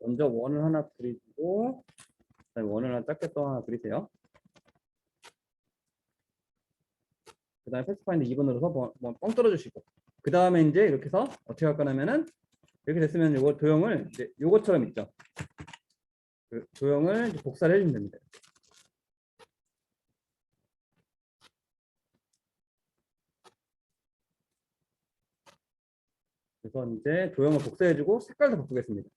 먼저 원을 하나 그리고 그다음에 원을 하나 작게 또 하나 그리세요. 그 다음에 패스파인드 2번 눌러서 뭐, 뭐, 뻥 떨어주시고 그 다음에 이제 이렇게 해서 어떻게 할 거냐면은 이렇게 됐으면 이거 도형을 이제 요것처럼 있죠. 그 도형을 복사를 해주면 됩니다. 그래서 이제 도형을 복사해주고 색깔도 바꾸겠습니다.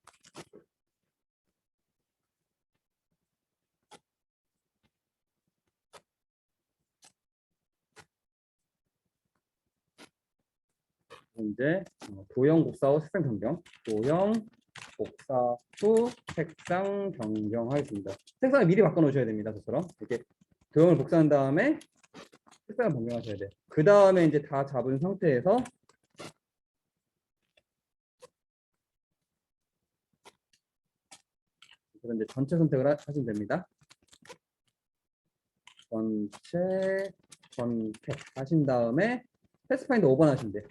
이제 어, 도형 복사 후 색상 변경, 도형 복사 후 색상 변경하겠습니다. 색상을 미리 바꿔 놓으셔야 됩니다. 저처럼 이렇게 도형을 복사한 다음에 색상을 변경하셔야 돼요. 그 다음에 이제 다 잡은 상태에서 이제 전체 선택을 하- 하시면 됩니다. 전체 선택 하신 다음에 패스파인더 5번 하시면 돼요.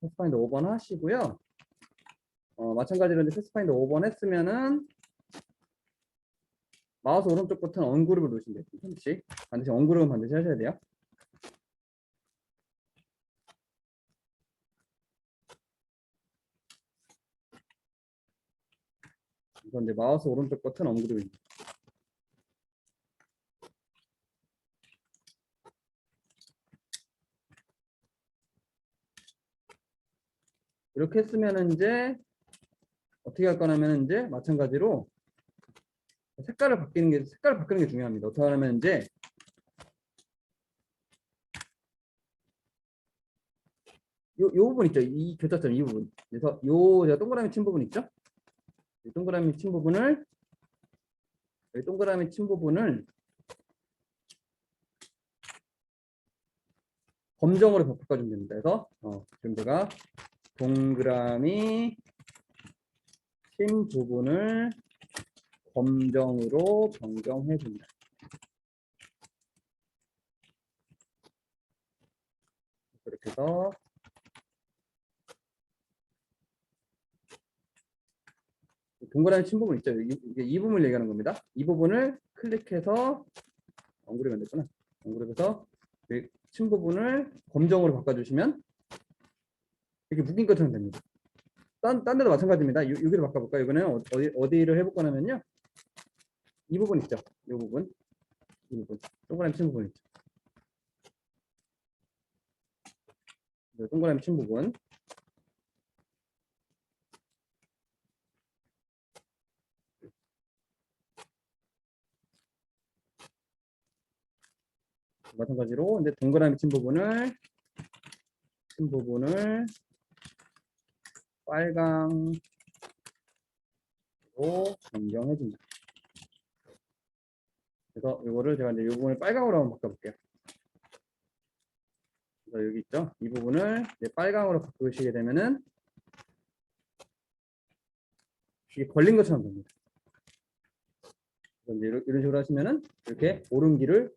패스파인더 5번 하시고요. 어, 마찬가지로 이제 패스파인더 5번 했으면은 마우스 오른쪽 버튼 언그룹을 누르시면 돼요. 반드시 반드시 언그룹은 반드시 하셔야 돼요. 이건 이제 마우스 오른쪽 버튼 언그룹입니다. 이렇게 했으면 이제 어떻게 할 거냐면 이제 마찬가지로 색깔을 바뀌는 게 색깔을 바꾸는 게 중요합니다. 어떻게 하냐면 이제 요, 요 부분 있죠. 이 교차점 이 부분. 그래서 요 제가 동그라미 친 부분 있죠. 이 동그라미 친 부분을 이 동그라미 친 부분을 검정으로 바꿔주면 됩니다. 그래서 어, 지금 제가 동그라미 친 부분을 검정으로 변경해 줍니다. 이렇게 해서 동그라미 친 부분 있죠? 이, 이게 이 부분을 얘기하는 겁니다. 이 부분을 클릭해서 엉그리 만됐구나. 엉그리해서 친 부분을 검정으로 바꿔주시면 이렇게 묶인 것처럼 됩니다. 딴, 딴 데도 마찬가지입니다. 요, 여기로 바꿔볼까요? 이거는 어- 어디, 어디를 해볼 거냐면요. 이 부분 있죠? 이 부분. 이 부분. 동그라미 친 부분 있죠? 네, 동그라미 친 부분. 마찬가지로 이제 동그라미 친 부분을 친 부분을 빨강으로 변경해 줍니다. 그래서 이거를 제가 이제 이 부분을 빨강으로 한번 바꿔볼게요. 그래서 여기 있죠? 이 부분을 빨강으로 바꾸시게 되면은 이게 걸린 것처럼 됩니다. 이런, 식으로 하시면은 이렇게 오른기를